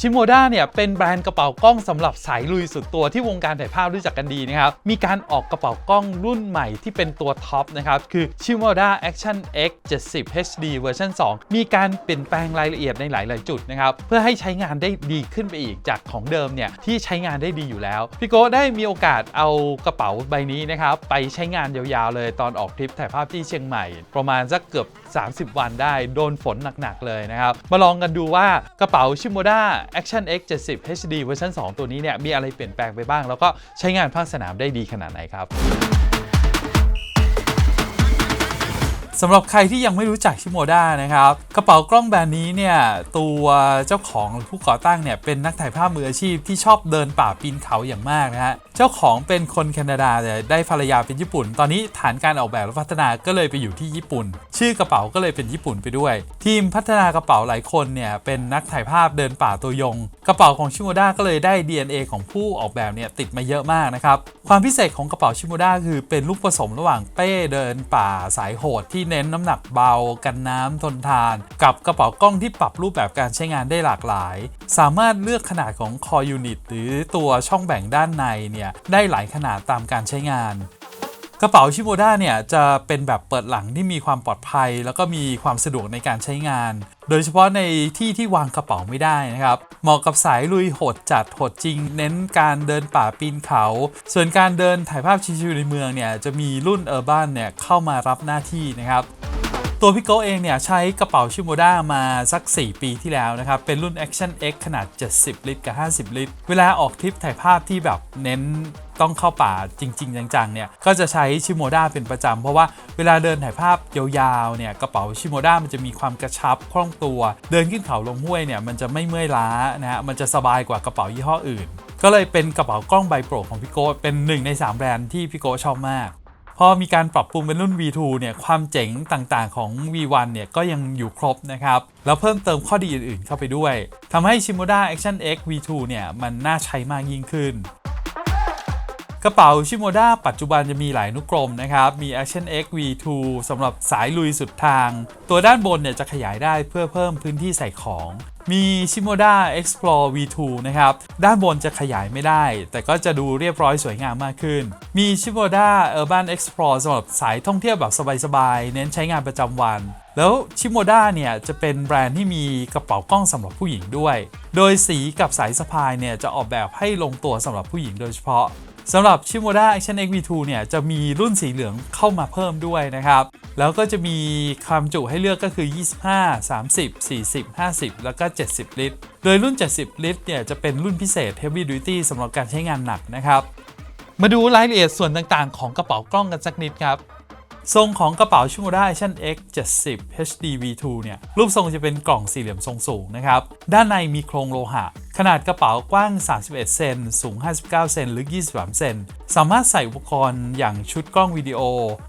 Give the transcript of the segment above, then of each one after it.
ชิโมด้าเนี่ยเป็นแบรนด์กระเป๋ากล้องสำหรับสายลุยสุดตัวที่วงการถ่ายภาพรู้จักกันดีนะครับ มีการออกกระเป๋ากล้องรุ่นใหม่ที่เป็นตัวท็อปนะครับ คือ Shimoda Action X 70 HD เวอร์ชัน2มีการเปลี่ยนแปลงรายละเอียดในหลาย ๆ จุดนะครับ เพื่อให้ใช้งานได้ดีขึ้นไปอีกจากของเดิมเนี่ยที่ใช้งานได้ดีอยู่แล้ว พี่โก้ได้มีโอกาสเอากระเป๋าใบนี้นะครับไปใช้งานยาวๆเลยตอนออกทริปถ่ายภาพที่เชียงใหม่ ประมาณสักเกือบ 30 วันได้โดนฝนหนักๆเลยนะครับมาลองกันดูว่ากระเป๋า Shimoda Action X 70 HD เวอร์ชัน2 ตัวนี้เนี่ยมีอะไรเปลี่ยนแปลงไปบ้าง แล้วก็ใช้งานภาคสนามได้ดีขนาดไหนครับ สำหรับใครที่ยังไม่รู้จักชิโมด้านะครับ กระเป๋ากล้องแบรนด์นี้เนี่ย ตัวเจ้าของหรือผู้ก่อตั้งเนี่ย เป็นนักถ่ายภาพมืออาชีพที่ชอบเดินป่าปีนเขาอย่างมากนะฮะ เจ้าของเป็นคนแคนาดาแต่ได้ภรรยาเป็นญี่ปุ่น ตอนนี้ฐานการออกแบบและพัฒนาก็เลยไปอยู่ที่ญี่ปุ่น ชื่อกระเป๋าก็เลยเป็นญี่ปุ่นไปด้วย ทีมพัฒนากระเป๋าหลายคนเนี่ยเป็นนักถ่ายภาพเดินป่าตัวยง กระเป๋าของชิโมด้าก็เลยได้ DNA ของผู้ออกแบบเนี่ยติดมาเยอะมากนะครับความพิเศษของกระเป๋าชิโมด้าคือเป็นลูกผสมระหว่างเป้เดินป่าสายโหดที่เน้นน้ำหนักเบา กันน้ำทนทาน กับกระเป๋ากล้องที่ปรับรูปแบบการใช้งานได้หลากหลาย สามารถเลือกขนาดของคอยูนิตหรือตัวช่องแบ่งด้านในเนี่ยได้หลายขนาดตามการใช้งาน กระเป๋าชิโมด้าเนี่ยจะเป็นแบบเปิดหลังที่มีความปลอดภัย แล้วก็มีความสะดวกในการใช้งาน โดยเฉพาะในที่ที่วางกระเป๋าไม่ได้นะครับเหมาะกับสายลุยโหดจัดโหดจริง เน้นการเดินป่าปีนเขา ส่วนการเดินถ่ายภาพชิวๆในเมืองเนี่ยจะมีรุ่นเออร์บ้านเนี่ยเข้ามารับหน้าที่นะครับตัวพี่โก้เองเนี่ยใช้กระเป๋าชิโมด้ามาสัก 4 ปีที่แล้วนะครับ เป็นรุ่น Action X ขนาด 70 ลิตรกับ 50 ลิตร เวลาออกทริปถ่ายภาพที่แบบเน้น ต้องเข้าป่าจริง ๆ จังๆเนี่ยก็จะใช้ชิโมด้าเป็นประจำเพราะว่าเวลาเดินถ่ายภาพยาวๆเนี่ยกระเป๋าชิโมด้ามันจะมีความกระชับคล่องตัว เดินขึ้นเขาลงห้วยเนี่ยมันจะไม่เมื่อยล้านะฮะมันจะสบายกว่ากระเป๋ายี่ห้ออื่น ก็เลยเป็นกระเป๋ากล้องใบโปรดของพี่โก้เป็นหนึ่งในสามแบรนด์ที่พี่โก้ชอบมากพอมีการปรับปรุงเป็นรุ่น V2 เนี่ยความเจ๋งต่างๆของ V1 เนี่ยก็ยังอยู่ครบนะครับ แล้วเพิ่มเติมข้อดีอื่นๆเข้าไปด้วยทำให้ Shimoda Action X V2 เนี่ยมันน่าใช้มากยิ่งขึ้น กระเป๋าชิโมด้าปัจจุบันจะมีหลายนุกรมนะครับ มี Action X V2 สำหรับสายลุยสุดทาง ตัวด้านบนเนี่ยจะขยายได้เพื่อเพิ่มพื้นที่ใส่ของ มี Shimoda Explore V2 นะครับ ด้านบนจะขยายไม่ได้ แต่ก็จะดูเรียบร้อยสวยงามมากขึ้น มี Shimoda Urban Explore สำหรับสายท่องเที่ยวแบบสบายๆ เน้นใช้งานประจำวันแล้วชิโมด้าเนี่ยจะเป็นแบรนด์ที่มีกระเป๋ากล้องสำหรับผู้หญิงด้วย โดยสีกับสายสะพายเนี่ยจะออกแบบให้ลงตัวสำหรับผู้หญิงโดยเฉพาะ สำหรับ Shimoda Action X V2 เนี่ยจะมีรุ่นสีเหลืองเข้ามาเพิ่มด้วยนะครับ แล้วก็จะมีความจุให้เลือกก็คือ 25 30 40 50 แล้วก็ 70 ลิตร โดยรุ่น 70 ลิตรเนี่ยจะเป็นรุ่นพิเศษ Heavy Duty สำหรับการใช้งานหนักนะครับ มาดูรายละเอียดส่วนต่างๆ ของกระเป๋ากล้องกันสักนิดครับ ทรงของกระเป๋า Shimoda Action X 70 HD V2 เนี่ยรูปทรงจะเป็นกล่องสี่เหลี่ยมทรงสูงนะครับ ด้านในมีโครงโลหะ ขนาดกระเป๋ากว้าง 31 เซนสูง 59 เซนลึก 23 เซนสามารถใส่อุปกรณ์อย่างชุดกล้องวิดีโอ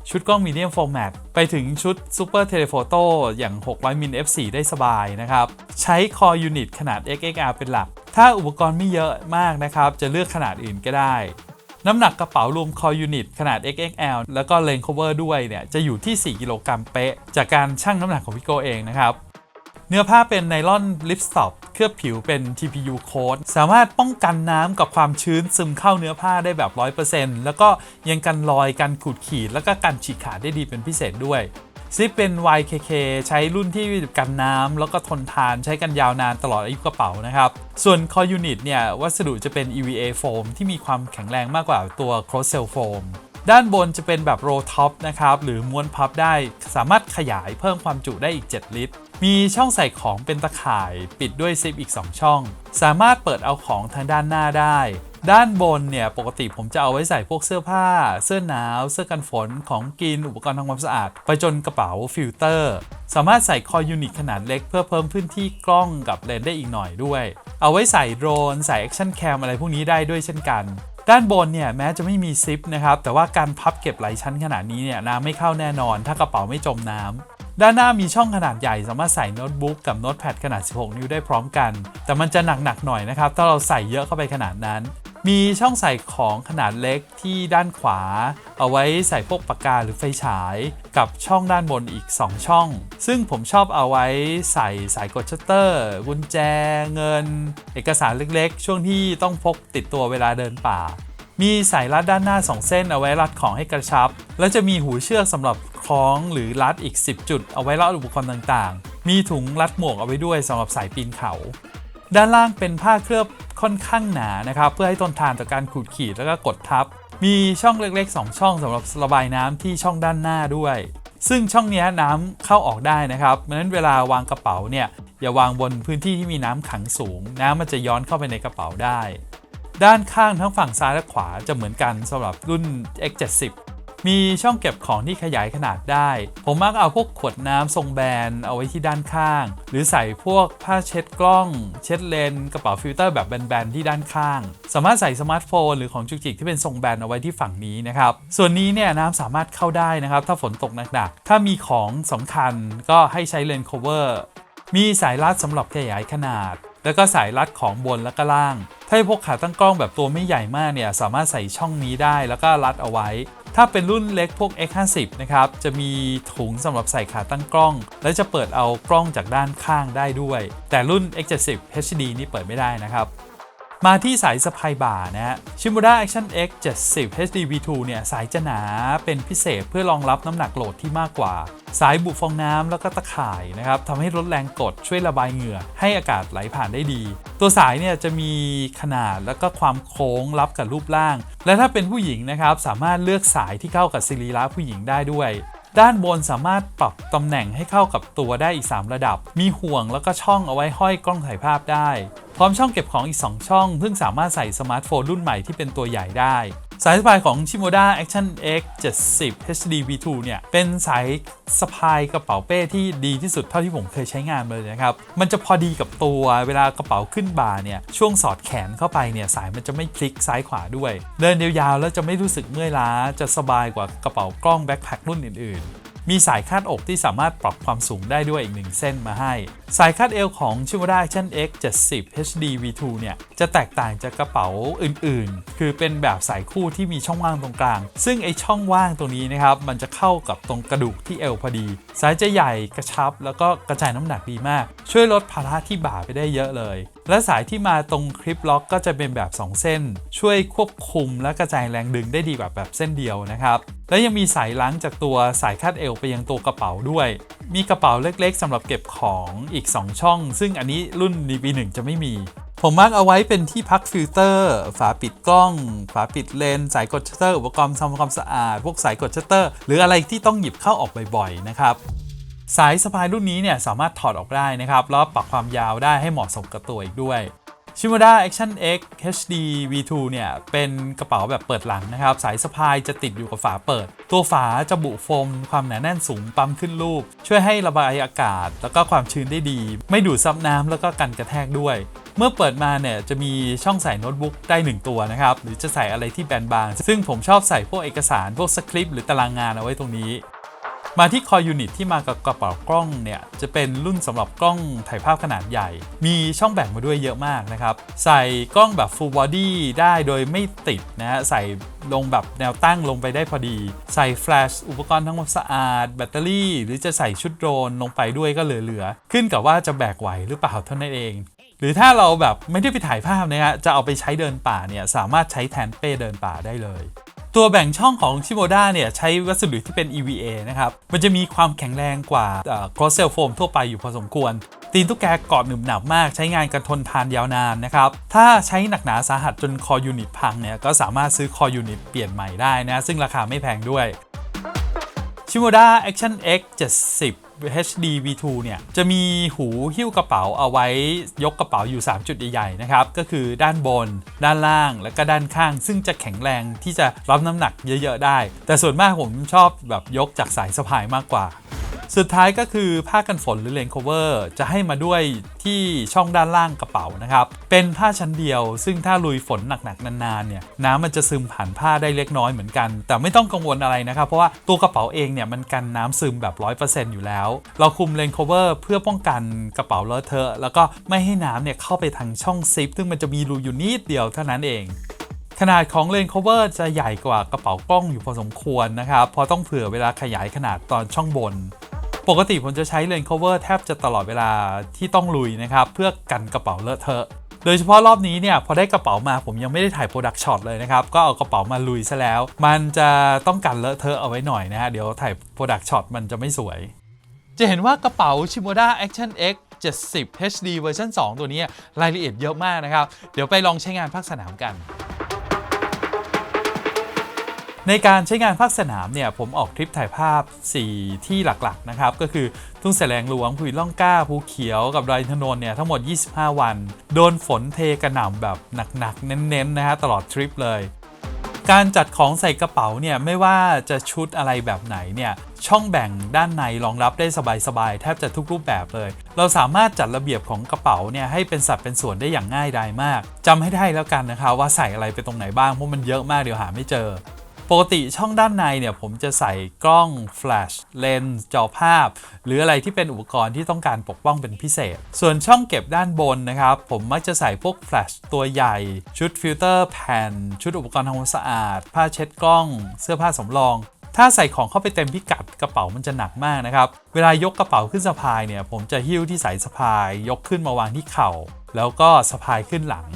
ชุดกล้องมีเดียมฟอร์แมตไปถึงชุด Super Telephoto อย่าง 600มิล f4 ได้สบายนะครับ ใช้คอยูนิตขนาด XXR เป็นหลัก ถ้าอุปกรณ์ไม่เยอะมากนะครับ จะเลือกขนาดอื่นก็ได้ น้ำหนักกระเป๋ารวมคอยูนิตขนาด XXL แล้วก็เลน cover ด้วยเนี่ยจะอยู่ที่ 4 กิโลกรัมเป๊ะ จากการชั่งน้ำหนักของพี่โกเองนะครับเนื้อผ้าเป็นไนลอนลิปสต็อปเคลือบผิวเป็น TPU coat สามารถป้องกันน้ำกับความชื้นซึมเข้าเนื้อผ้าได้แบบ 100%แล้วก็ยังกันรอยกันขูดขีด แล้วก็กันฉีกขาดได้ดีเป็นพิเศษด้วย ซิปเป็น YKK ใช้รุ่นที่กันน้ำแล้วก็ทนทานใช้กันยาวนานตลอดอายุกระเป๋านะครับ ส่วนคอยูนิตเนี่ย วัสดุจะเป็น EVA โฟมที่มีความแข็งแรงมากกว่าตัว Cross Cell Foam ด้านบนจะเป็นแบบโรท็อปนะครับ หรือม้วนพับได้สามารถขยายเพิ่มความจุได้อีก 7 ลิตร มีช่องใส่ของเป็นตะข่าย ปิดด้วยซิปอีก 2 ช่อง สามารถเปิดเอาของทางด้านหน้าได้ ด้านบนเนี่ยปกติผมจะเอาไว้ใส่พวกเสื้อผ้า เสื้อหนาว เสื้อกันฝนของกินอุปกรณ์ทำความสะอาด ไปจนกระเป๋าฟิลเตอร์ สามารถใส่คอยูนิตขนาดเล็กเพื่อเพิ่มพื้นที่กล้องกับเลนส์ได้อีกหน่อยด้วย เอาไว้ใส่โดรน ใส่แอคชั่นแคมอะไรพวกนี้ได้ด้วยเช่นกัน ด้านบนเนี่ยแม้จะไม่มีซิปนะครับแต่ว่าการพับเก็บหลายชั้นขนาดนี้เนี่ยน้ำไม่เข้าแน่นอน ถ้ากระเป๋าไม่จมน้ำด้านหน้ามีช่องขนาดใหญ่สามารถใส่โน้ตบุ๊กกับโน้ตแพดขนาด 16 นิ้วได้พร้อมกัน แต่มันจะหนักๆหน่อยนะครับ ถ้าเราใส่เยอะเข้าไปขนาดนั้น มีช่องใส่ของขนาดเล็กที่ด้านขวา เอาไว้ใส่พวกปากกาหรือไฟฉาย กับช่องด้านบนอีก 2 ช่อง ซึ่งผมชอบเอาไว้ใส่สายกดชัตเตอร์ กุญแจเงิน เอกสารเล็กๆ ช่วงที่ต้องพกติดตัวเวลาเดินป่า มีสายรัดด้านหน้า 2 เส้นเอาไว้รัดของให้กระชับ และจะมีหูเชือกสำหรับคล้องหรือรัดอีก 10 จุด เอาไว้รัดอุปกรณ์ต่างๆ มีถุงรัดหมวกเอาไว้ด้วยสำหรับสายปีนเขา ด้านล่างเป็นผ้าเคลือบ ค่อนข้างหนานะครับเพื่อให้ทนทานต่อการขูดขีดแล้วก็กดทับ มีช่องเล็กๆ 2 ช่องสำหรับระบายน้ำที่ช่องด้านหน้าด้วย ซึ่งช่องนี้น้ำเข้าออกได้นะครับเพราะฉะนั้นเวลาวางกระเป๋าเนี่ยอย่าวางบนพื้นที่ที่มีน้ำขังสูง น้ำมันจะย้อนเข้าไปในกระเป๋าได้ ด้านข้างทั้งฝั่งซ้ายและขวาจะเหมือนกันสำหรับรุ่น X70 มีช่องเก็บของที่ขยายขนาดได้ ผมมักเอาพวกขวดน้ำทรงแบนเอาไว้ที่ด้านข้าง หรือใส่พวกผ้าเช็ดกล้อง เช็ดเลนส์กระเป๋าฟิลเตอร์แบบแบนๆที่ด้านข้าง สามารถใส่สมาร์ทโฟนหรือของจุกจิกที่เป็นทรงแบนเอาไว้ที่ฝั่งนี้นะครับ ส่วนนี้เนี่ยน้ำสามารถเข้าได้นะครับ ถ้าฝนตกหนักๆ ถ้ามีของสำคัญก็ให้ใช้เลนโคเวอร์ มีสายรัดสำหรับขยายขนาด แล้วก็สายรัดของบนและก็ล่าง ถ้าพวกขาตั้งกล้องแบบตัวไม่ใหญ่มากเนี่ยสามารถใส่ช่องนี้ได้แล้วก็รัดเอาไว้ ถ้าเป็นรุ่นเล็กพวก X50 นะครับ จะมีถุงสำหรับใส่ขาตั้งกล้อง และจะเปิดเอากล้องจากด้านข้างได้ด้วย แต่รุ่น X70 HD นี่เปิดไม่ได้นะครับ มาที่สายสะพายบ่านะฮะ Shimoda Action X 70 HD V2 เนี่ย สายจะหนาเป็นพิเศษเพื่อรองรับน้ำหนักโหลดที่มากกว่า สายบุฟองน้ำแล้วก็ตะข่ายนะครับทำให้ลดแรงกดช่วยระบายเหงื่อ ให้อากาศไหลผ่านได้ดี ตัวสายเนี่ยจะมีขนาดแล้วก็ความโค้งรับกับรูปร่าง และถ้าเป็นผู้หญิงนะครับสามารถเลือกสายที่เข้ากับสรีระผู้หญิงได้ด้วย ด้านบนสามารถปรับตำแหน่งให้เข้ากับตัวได้อีก 3 ระดับ มีห่วงแล้วก็ช่องเอาไว้ห้อยกล้องถ่ายภาพได้ พร้อมช่องเก็บของอีก 2 ช่อง ซึ่งสามารถใส่สมาร์ทโฟนรุ่นใหม่ที่เป็นตัวใหญ่ได้ สายสะพายของ Shimoda Action X 70 HD V2 เนี่ยเป็นสายสะพายกระเป๋าเป้ที่ดีที่สุดเท่าที่ผมเคยใช้งานมาเลยนะครับ มันจะพอดีกับตัวเวลากระเป๋าขึ้นบ่าเนี่ยช่วงสอดแขนเข้าไปเนี่ยสายมันจะไม่พลิกซ้ายขวาด้วย เดินยาวๆแล้วจะไม่รู้สึกเมื่อยล้าจะสบายกว่ากระเป๋ากล้องแบ็คแพครุ่นอื่นๆ มีสายคาดอกที่สามารถปรับความสูงได้ด้วยอีกหนึ่งเส้นมาให้ สายคาดเอวของ Shimoda Action X 70 HD V2 เนี่ย จะแตกต่างจากกระเป๋าอื่นๆ คือเป็นแบบสายคู่ที่มีช่องว่างตรงกลาง ซึ่งไอช่องว่างตรงนี้นะครับ มันจะเข้ากับตรงกระดูกที่เอวพอดี สายจะใหญ่กระชับ แล้วก็กระจายน้ำหนักดีมาก ช่วยลดภาระที่บ่าไปได้เยอะเลย และสายที่มาตรงคลิปล็อกก็จะเป็นแบบ 2 เส้น ช่วยควบคุมและกระจายแรงดึงได้ดีกว่าแบบเส้นเดียวนะครับและยังมีสายล้างจากตัวสายคาดเอวไปยังตัวกระเป๋าด้วย มีกระเป๋าเล็กๆสำหรับเก็บของอีก 2 ช่อง ซึ่งอันนี้รุ่น DB1 จะไม่มี ผมมักเอาไว้เป็นที่พักฟิลเตอร์ ฝาปิดกล้อง ฝาปิดเลนส์สายกดชัตเตอร์ อุปกรณ์ทำความสะอาด พวกสายกดชัตเตอร์ หรืออะไรที่ต้องหยิบเข้าออกบ่อยๆนะครับ สายสะพายรุ่นนี้เนี่ยสามารถถอดออกได้นะครับ แล้วปรับความยาวได้ให้เหมาะสมกับตัวอีกด้วย Shimoda Action X HD V2 เนี่ยเป็นกระเป๋าแบบเปิดหลังนะครับ สายสะพายจะติดอยู่กับฝาเปิด ตัวฝาจะบุโฟมความหนาแน่นสูงปั๊มขึ้นรูป ช่วยให้ระบายอากาศ แล้วก็ความชื้นได้ดี ไม่ดูดซับน้ำแล้วก็กันกระแทกด้วย เมื่อเปิดมาเนี่ยจะมีช่องใส่โน้ตบุ๊กได้ 1 ตัวนะครับ หรือจะใส่อะไรที่แบนบาง ซึ่งผมชอบใส่พวกเอกสารพวกสคริปต์หรือตารางงานเอาไว้ตรงนี้ มาที่คอยูนิตที่มากับกระเป๋ากล้องเนี่ยจะเป็นรุ่นสำหรับกล้องถ่ายภาพขนาดใหญ่ มีช่องแบ่งมาด้วยเยอะมากนะครับ ใส่กล้องแบบ full body ได้โดยไม่ติดนะฮะใส่ลงแบบแนวตั้งลงไปได้พอดี ใส่แฟลชอุปกรณ์ทั้งหมดสะอาด แบตเตอรี่ หรือจะใส่ชุดโดรนลงไปด้วยก็เหลือๆ ขึ้นกับว่าจะแบกไหวหรือเปล่าเท่านั้นเองหรือถ้าเราแบบไม่ได้ไปถ่ายภาพนะฮะจะเอาไปใช้เดินป่าเนี่ยสามารถใช้แทนเป้เดินป่าได้เลย ตัวแบ่งช่องของชิโมด้าเนี่ยใช้วัสดุที่เป็น EVA นะครับ มันจะมีความแข็งแรงกว่า cross cell foam ทั่วไปอยู่พอสมควร ตีนตุ๊กแกกาะหนึบหนับมาก ใช้งานกันทนทานยาวนานนะครับ ถ้าใช้หนักหนาสาหัสจนคอยูนิตพังเนี่ยก็สามารถซื้อคอยูนิตเปลี่ยนใหม่ได้นะ ซึ่งราคาไม่แพงด้วย ชิโมดา Action X 70 HD V2 เนี่ยจะมีหูหิ้วกระเป๋าเอาไว้ยกกระเป๋าอยู่ 3 จุดใหญ่ๆนะครับ ก็คือด้านบน ด้านล่างและก็ด้านข้าง ซึ่งจะแข็งแรงที่จะรับน้ำหนักเยอะๆได้ แต่ส่วนมากผมชอบแบบยกจากสายสะพายมากกว่า สุดท้ายก็คือผ้ากันฝนหรือเลนโคเวอร์จะให้มาด้วยที่ช่องด้านล่างกระเป๋านะครับ เป็นผ้าชั้นเดียว ซึ่งถ้าลุยฝนหนักๆนานๆเนี่ยน้ำมันจะซึมผ่านผ้าได้เล็กน้อยเหมือนกัน แต่ไม่ต้องกังวลอะไรนะครับ เพราะว่าตัวกระเป๋าเองเนี่ยมันกันน้ำซึมแบบ 100%อยู่แล้ว เราคุมเลนโคเวอร์เพื่อป้องกันกระเป๋าเลอะเทอะแล้วก็ไม่ให้น้ำเนี่ยเข้าไปทางช่องซิปซึ่งมันจะมีรูอยู่นิดเดียวเท่านั้นเองขนาดของเลนส์ cover จะใหญ่กว่ากระเป๋ากล้องอยู่พอสมควรนะครับ เพราะต้องเผื่อเวลาขยายขนาดตอนช่องบน ปกติผมจะใช้เลนส์ cover แทบจะตลอดเวลาที่ต้องลุยนะครับ เพื่อกันกระเป๋าเลอะเทอะโดยเฉพาะรอบนี้เนี่ยพอได้กระเป๋ามาผมยังไม่ได้ถ่าย product shot เลยนะครับ ก็เอากระเป๋ามาลุยซะแล้ว มันจะต้องกันเลอะเทอะเอาไว้หน่อยนะฮะเดี๋ยวถ่าย product shot มันจะไม่สวย จะเห็นว่ากระเป๋า Shimoda Action X 70 HD เวอร์ชัน2 ตัวนี้รายละเอียดเยอะมากนะครับ เดี๋ยวไปลองใช้งานภาคสนามกัน ในการใช้งานภาคสนามเนี่ยผมออกทริปถ่ายภาพ 4 ที่หลักๆนะครับก็คือทุ่งแสลงหลวงภูล่องกล้าภูเขียวกับดอยอินทนนเนี่ยทั้งหมด 25 วัน โดนฝนเทกระหน่ำแบบหนักๆ เน้นๆนะฮะตลอดทริปเลยการจัดของใส่กระเป๋าเนี่ยไม่ว่าจะชุดอะไรแบบไหนเนี่ยช่องแบ่งด้านในรองรับได้สบายๆแทบจะทุกรูปแบบเลย เราสามารถจัดระเบียบของกระเป๋าเนี่ยให้เป็นสัดเป็นส่วนได้อย่างง่ายดายมากจำให้ได้แล้วกันนะคะว่าใส่อะไรไปตรงไหนบ้างเพราะมันเยอะมากเดี๋ยวหาไม่เจอ ปกติช่องด้านในเนี่ยผมจะใส่กล้องแฟลชเลนส์จอภาพ หรืออะไรที่เป็นอุปกรณ์ที่ต้องการปกป้องเป็นพิเศษ ส่วนช่องเก็บด้านบนนะครับ ผมมักจะใส่พวกแฟลชตัวใหญ่ ชุดฟิลเตอร์แผ่น ชุดอุปกรณ์ทำความสะอาด ผ้าเช็ดกล้อง เสื้อผ้าสำรองถ้าใส่ของเข้าไปเต็มพิกัดกระเป๋ามันจะหนักมากนะครับ เวลายกกระเป๋าขึ้นสะพายเนี่ย ผมจะหิ้วที่สายสะพาย ยกขึ้นมาวางที่เข่า แล้วก็สะพายขึ้นหลัง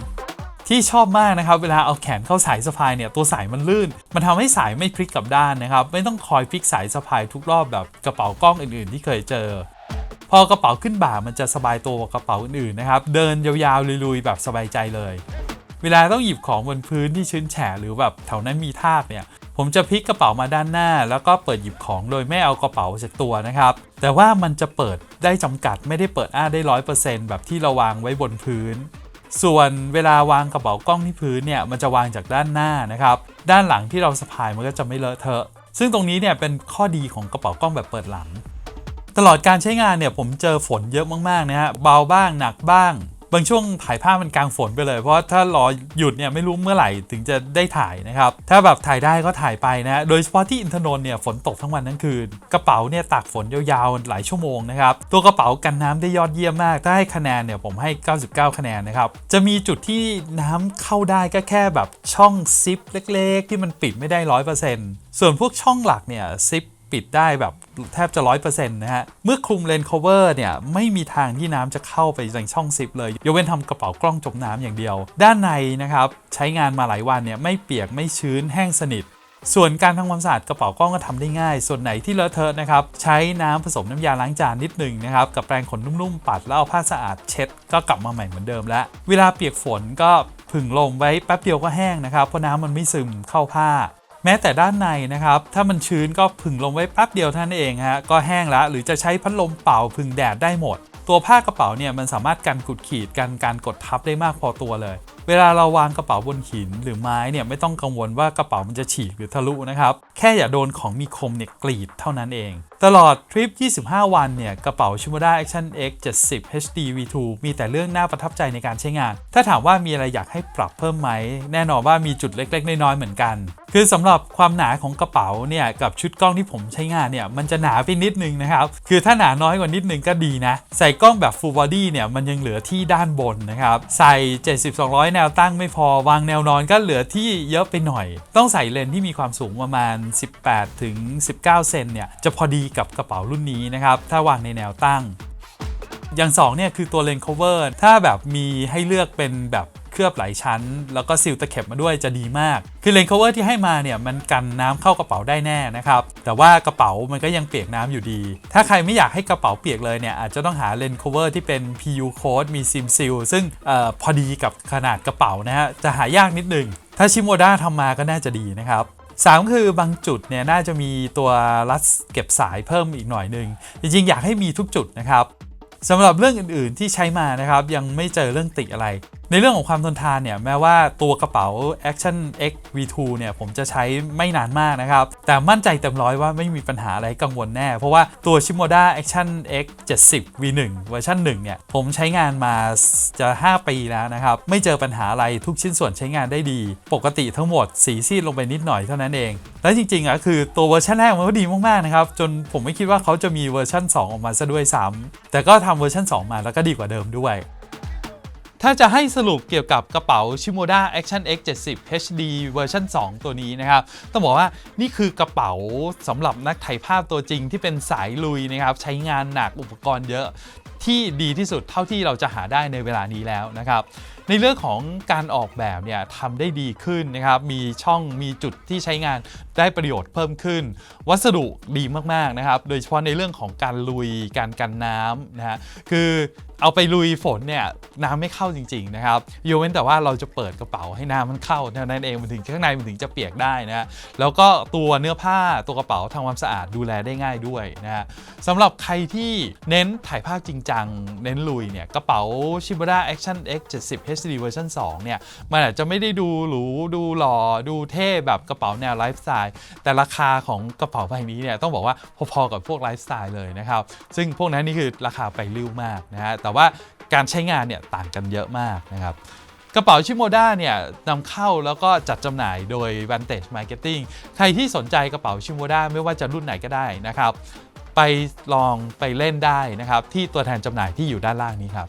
ที่ชอบมากนะครับเวลาเอาแขนเข้าสายสะพายเนี่ยตัวสายมันลื่น มันทำให้สายไม่พลิกกลับด้านนะครับไม่ต้องคอยพลิกสายสะพายทุกรอบแบบกระเป๋ากล้องอื่นๆ ที่เคยเจอ พอกระเป๋าขึ้นบ่ามันจะสบายตัวกว่ากระเป๋าอื่นๆนะครับเดินยาวๆลุยๆแบบสบายใจเลย เวลาต้องหยิบของบนพื้นที่ชื้นแฉะหรือแบบแถวนั้นมีทากเนี่ยผมจะพลิกกระเป๋ามาด้านหน้า แล้วก็เปิดหยิบของโดยไม่เอากระเป๋าจากตัวนะครับ แต่ว่ามันจะเปิดได้จำกัดไม่ได้เปิดอ้าได้ร้อยเปอร์เซ็นต์แบบที่เราวางไว้บนพื้น ส่วนเวลาวางกระเป๋ากล้องที่พื้นเนี่ยมันจะวางจากด้านหน้านะครับ ด้านหลังที่เราสะพายมันก็จะไม่เลอะเทอะ ซึ่งตรงนี้เนี่ยเป็นข้อดีของกระเป๋ากล้องแบบเปิดหลัง ตลอดการใช้งานเนี่ยผมเจอฝนเยอะมากๆนะฮะเบาบ้างหนักบ้าง บางช่วงถ่ายภาพมันกลางฝนไปเลย เพราะถ้ารอหยุดเนี่ยไม่รู้เมื่อไหร่ถึงจะได้ถ่ายนะครับ ถ้าแบบถ่ายได้ก็ถ่ายไปนะโดยเฉพาะที่อินทนนท์เนี่ยฝนตกทั้งวันทั้งคืน กระเป๋าเนี่ยตากฝนยาวๆหลายชั่วโมงนะครับตัวกระเป๋ากันน้ำได้ยอดเยี่ยมมาก ถ้าให้คะแนนเนี่ยผมให้ 99 คะแนนนะครับจะมีจุดที่น้ำเข้าได้ก็แค่แบบช่องซิปเล็ก ๆ ที่มันปิดไม่ได้100%ส่วนพวกช่องหลักเนี่ยซิป ปิดได้แบบแทบจะ100%นต์นะฮะ เมื่อคลุมเลนส์ cover เนี่ยไม่มีทางที่น้ำจะเข้าไปในช่องซิปเลยยกเว้นทำกระเป๋ากล้องจมน้ำอย่างเดียว ด้านในนะครับใช้งานมาหลายวันเนี่ยไม่เปียกไม่ชื้นแห้งสนิทส่วนการทำความสะอาดกระเป๋ากล้องก็ทำได้ง่าย ส่วนไหนที่เลอะเทอะนะครับ ใช้น้ำผสมน้ำยาล้างจานนิดหนึ่งนะครับ กับแปรงขนนุ่มๆ ปัดแล้วเอาผ้าสะอาดเช็ด ก็กลับมาใหม่เหมือนเดิมแล้ว เวลาเปียกฝนก็ผึ่งลมไว้แป๊บเดียวก็แห้งนะครับ เพราะน้ำมันไม่ซึมเข้าผ้า แม้แต่ด้านในนะครับ ถ้ามันชื้นก็ผึ่งลมไว้แป๊บเดียวท่านเองฮะก็แห้งแล้วหรือจะใช้พัดลมเป่าผึ่งแดดได้หมด ตัวผ้ากระเป๋าเนี่ยมันสามารถกันกุดขีดกันการกดทับได้มากพอตัวเลย เวลาเราวางกระเป๋าบนหินหรือไม้เนี่ยไม่ต้องกังวลว่ากระเป๋ามันจะฉีกหรือทะลุนะครับแค่อย่าโดนของมีคมเนี่ยกรีดเท่านั้นเอง ตลอดทริป 25 วันเนี่ย กระเป๋า Shimoda Action X 70 HD V2 มีแต่เรื่องน่าประทับใจในการใช้งาน ถ้าถามว่ามีอะไรอยากให้ปรับเพิ่มไหม แน่นอนว่ามีจุดเล็ก ๆ น้อยๆเหมือนกัน คือสำหรับความหนาของกระเป๋าเนี่ย กับชุดกล้องที่ผมใช้งานเนี่ย มันจะหนาไปนิดนึงนะครับ คือถ้าหนาน้อยกว่านิดนึงก็ดีนะ ใส่กล้องแบบ Full Body เนี่ย มันยังเหลือที่ด้านบนนะครับ ใส่ 70-200 แนวตั้งไม่พอ วางแนวนอนก็เหลือที่เยอะไปหน่อย ต้องใส่เลนส์ที่มีความสูงประมาณ 18ถึง19 เซนเนี่ย จะพอดีกับกระเป๋ารุ่นนี้นะครับ ถ้าวางในแนวตั้ง อย่าง2เนี่ยคือตัวเลนส์ cover ถ้าแบบมีให้เลือกเป็นแบบเคลือบหลายชั้น แล้วก็ซิลตะเข็บมาด้วยจะดีมาก คือเลนส์ cover ที่ให้มาเนี่ยมันกันน้ำเข้ากระเป๋าได้แน่นะครับ แต่ว่ากระเป๋ามันก็ยังเปียกน้ำอยู่ดี ถ้าใครไม่อยากให้กระเป๋าเปียกเลยเนี่ยอาจจะต้องหาเลนส์ cover ที่เป็น PU code มีซิมซิลซึ่งออพอดีกับขนาดกระเป๋านะฮะจะหายากนิดหนึงถ้าชิโมด้าทำมาก็น่าจะดีนะครับ 3 คือบางจุดเนี่ยน่าจะมีตัวรัดเก็บสายเพิ่มอีกหน่อยหนึ่งจริงๆ อยากให้มีทุกจุดนะครับสำหรับเรื่องอื่นๆที่ใช้มานะครับ ยังไม่เจอเรื่องติอะไร ในเรื่องของความทนทานเนี่ยแม้ว่าตัวกระเป๋า Action X V2 เนี่ยผมจะใช้ไม่นานมากนะครับ แต่มั่นใจเต็มร้อยว่าไม่มีปัญหาอะไรกังวลแน่ เพราะว่าตัว Shimoda Action X 70 V1 เวอร์ชัน1เนี่ยผมใช้งานมาจะ 5 ปีแล้วนะครับ ไม่เจอปัญหาอะไรทุกชิ้นส่วนใช้งานได้ดี ปกติทั้งหมดสีซีดลงไปนิดหน่อยเท่านั้นเอง และจริงๆอะคือตัวเวอร์ชันแรกมันก็ดีมากๆนะครับจนผมไม่คิดว่าเขาจะมีเวอร์ชัน2 ออกมาซะด้วยซ้ำแต่ก็ทำเวอร์ชัน2 มาแล้วก็ดีกว่าเดิมด้วย ถ้าจะให้สรุปเกี่ยวกับกระเป๋า Shimoda Action X 70 HD เวอร์ชัน2 ตัวนี้นะครับ ต้องบอกว่านี่คือกระเป๋าสำหรับนักถ่ายภาพตัวจริงที่เป็นสายลุยนะครับ ใช้งานหนักอุปกรณ์เยอะที่ดีที่สุดเท่าที่เราจะหาได้ในเวลานี้แล้วนะครับในเรื่องของการออกแบบเนี่ยทำได้ดีขึ้นนะครับ มีช่องมีจุดที่ใช้งานได้ประโยชน์เพิ่มขึ้น วัสดุดีมากๆนะครับ โดยเฉพาะในเรื่องของการลุยการกันน้ำนะฮะคือเอาไปลุยฝนเนี่ยน้ำไม่เข้าจริง ๆ นะครับยกเว้นแต่ว่าเราจะเปิดกระเป๋าให้น้ำมันเข้าเท่านั้นเองมันถึงข้างในมันถึงจะเปียกได้นะฮะแล้วก็ตัวเนื้อผ้าตัวกระเป๋าทำความสะอาดดูแลได้ง่ายด้วยนะฮะสำหรับใครที่เน้นถ่ายภาพจริงจังเน้นลุยเนี่ยกระเป๋า Shibata Action X 70 HD เวอร์ชัน2เนี่ยมันอาจจะไม่ได้ดูหรูดูหล่อดูเท่แบบกระเป๋าแนวไลฟ์สไตล์แต่ราคาของกระเป๋าใบนี้เนี่ยต้องบอกว่าพอๆกับพวกไลฟ์สไตล์เลยนะครับซึ่งพวกนั้นนี่คือราคาไปริ้วมากนะฮะแต่ว่าการใช้งานเนี่ยต่างกันเยอะมากนะครับกระเป๋าชิโมด้าเนี่ยนำเข้าแล้วก็จัดจำหน่ายโดย Vantage Marketing ใครที่สนใจกระเป๋าชิโมด้าไม่ว่าจะรุ่นไหนก็ได้นะครับ ไปลองไปเล่นได้นะครับที่ตัวแทนจำหน่ายที่อยู่ด้านล่างนี้ครับ